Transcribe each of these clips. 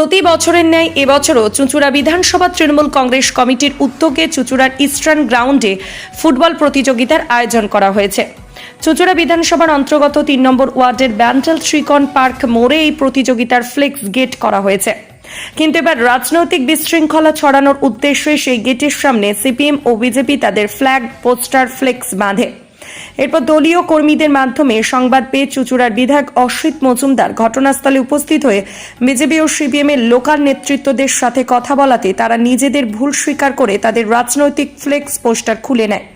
প্রতি বছরের ন্যায় এবছরও চুঁচুড়া বিধানসভা তৃণমূল কংগ্রেস কমিটির উদ্যোগে চুঁচুড়ার ইস্টার্ন গ্রাউন্ডে ফুটবল প্রতিযোগিতার আয়োজন করা হয়েছে। চুঁচুড়া বিধানসভার অন্তর্গত তিন নম্বর ওয়ার্ডের ব্যান্ডেল শ্রীকন পার্ক মোড়ে এই প্রতিযোগিতার ফ্লেক্স গেট করা হয়েছে। কিন্তু এবার রাজনৈতিক বিশৃঙ্খলা ছড়ানোর উদ্দেশ্যে সেই গেটের সামনে সিপিএম ও বিজেপি তাদের ফ্ল্যাগ, পোস্টার, ফ্লেক্স বাঁধে। এরপর দলীয় কর্মীদের মাধ্যমে সংবাদ পেয়ে চুচুড়ার বিধায়ক অশ্বিত মজুমদার ঘটনাস্থলে উপস্থিত হয়ে বিজেপি ও সিপিএম এর লোকাল নেতৃত্বদের সাথে কথা বলাতে তারা নিজেদের ভুল স্বীকার করে তাদের রাজনৈতিক ফ্লেক্স পোস্টার খুলে নেয়।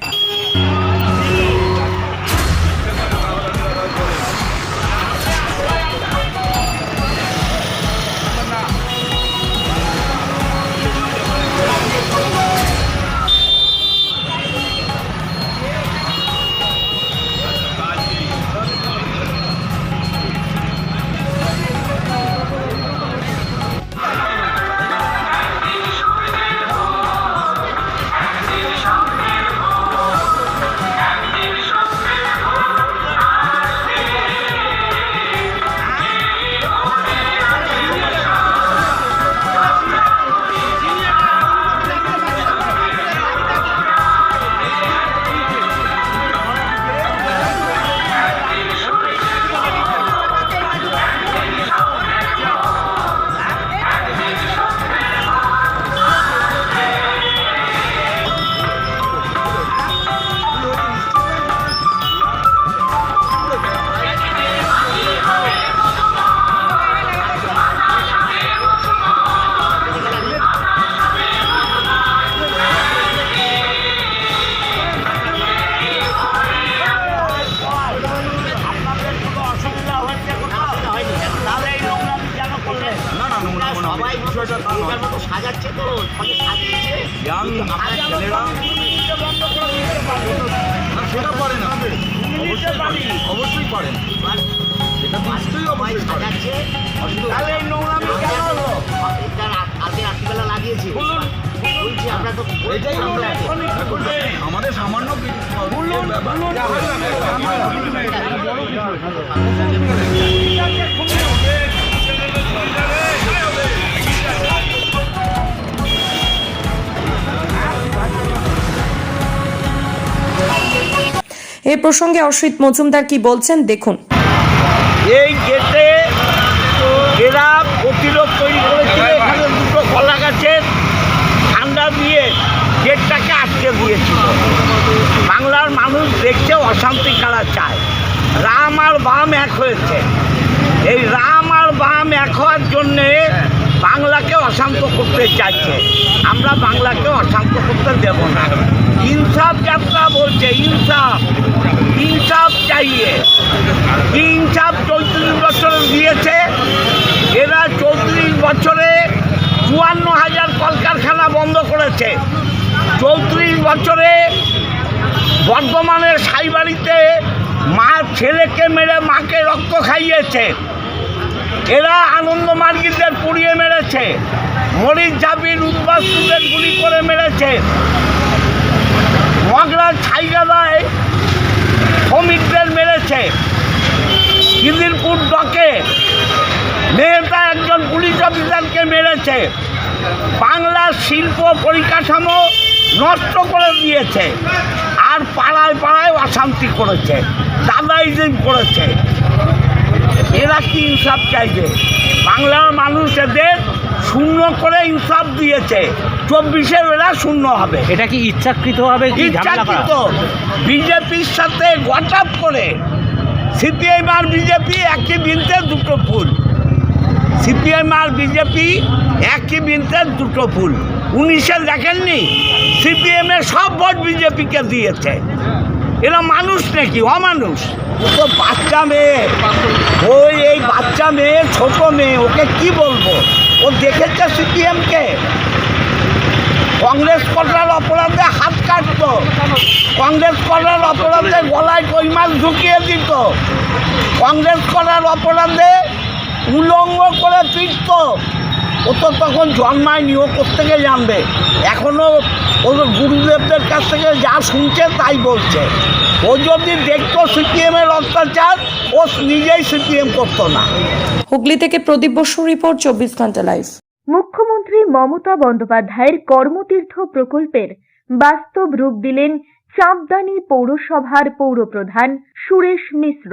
সবাই বিষয়টা তা নয়। মতো সাজাচ্ছে তো সাজিয়েছে। Young আমার ছেলেরা সেটা পারে না। অবশ্যই পারেন সেটা নিশ্চয়ই পারেন রাত্রিবেলা লাগিয়েছে। বলছি আমরা তো এটাই আমরা আমাদের সামান্য কিছু- এ প্রসঙ্গে অশ্রিত মজুমদার কি বলছেন দেখুন। এই গেটে এরা প্রতিরোধ তৈরি করেছিল, এখানে দুটো কলা গাছের ঠান্ডা দিয়ে গেটটাকে আটকে দিয়েছিল। বাংলার মানুষ দেখছে অশান্তি কারা চায়। রাম আর বাম এক হয়েছে। এই রাম আর বাম এক হওয়ার জন্যে বাংলাকে অশান্ত করতে চাইছে। আমরা বাংলাকে অশান্ত করতে দেব না ইনসাফ যাত্রা বলছে ইনসাফ ইনসাফ চাইয়ে ইনসাফ চৌত্রিশ বছর দিয়েছে এরা চৌত্রিশ বছরে চুয়ান্ন হাজার কলকারখানা করেছে চৌত্রিশ বছরে বর্ধমানের সাইবাড়িতে মা ছেলেকে মেরে মাকে রক্ত খাইয়েছে। এরা আনন্দ মার্গীদের পুড়িয়ে মেরেছে। মরিচ জাবির উদ্বাস্তুদের গুলি করে মেরেছে। মগরার ছাইগাদায় শ্রমিকদের মেরেছে। খিদিরপুর ডকে মেয়েটা একজন পুলিশ অফিসারকে মেরেছে। বাংলার শিল্প পরিকাঠামো নষ্ট করে দিয়েছে। আর পাড়ায় পাড়ায় অশান্তি করেছে দাদাইজিম করেছে। এরা কি ইনসাফ চাইছে? বাংলার মানুষ এদের শূন্য করে ইনসাফ দিয়েছে। চব্বিশে এরা শূন্য হবে। এটা কি ইচ্ছাকৃত হবে ইচ্ছাকৃত। বিজেপির সাথে হোয়াটসঅ্যাপ করে সিপিএম আর বিজেপি একই বিনতে দুটো ফুল সিপিএম আর বিজেপি একই বিনতে দুটো ফুল উনিশে দেখেননি সিপিএমের সব ভোট বিজেপিকে দিয়েছে। এরা মানুষ নাকি? অমানুষ। তো বাচ্চা মেয়ে। ওই এই বাচ্চা মেয়ে, ছোট মেয়ে, ওকে কি বলব? ও দেখেছে সিপিএমকে? কংগ্রেস করার অপরাধে হাত কাটতো। কংগ্রেস করার অপরাধে গলায় কই ঢুকিয়ে দিত। কংগ্রেস করার অপরাধে উলঙ্গ করে পিটত ও তো তখন জন্মায়নি ও কোথেকে জানবে? এখনও ওর গুরুদেবদের কাছ থেকে যা শুনছে তাই বলছে। ও যদি দেখতো সিপিএমের অত্যাচার ও নিজেই সিপিএম করতো না। হুগলি থেকে প্রদীপ বসু রিপোর্ট চব্বিশ ঘণ্টা লাইভ। মুখ্যমন্ত্রী মমতা বন্দ্যোপাধ্যায়ের কর্মতীর্থ প্রকল্পের বাস্তব রূপ দিলেন চাঁদদানি পৌরসভার পৌরপ্রধান সুরেশ মিশ্র।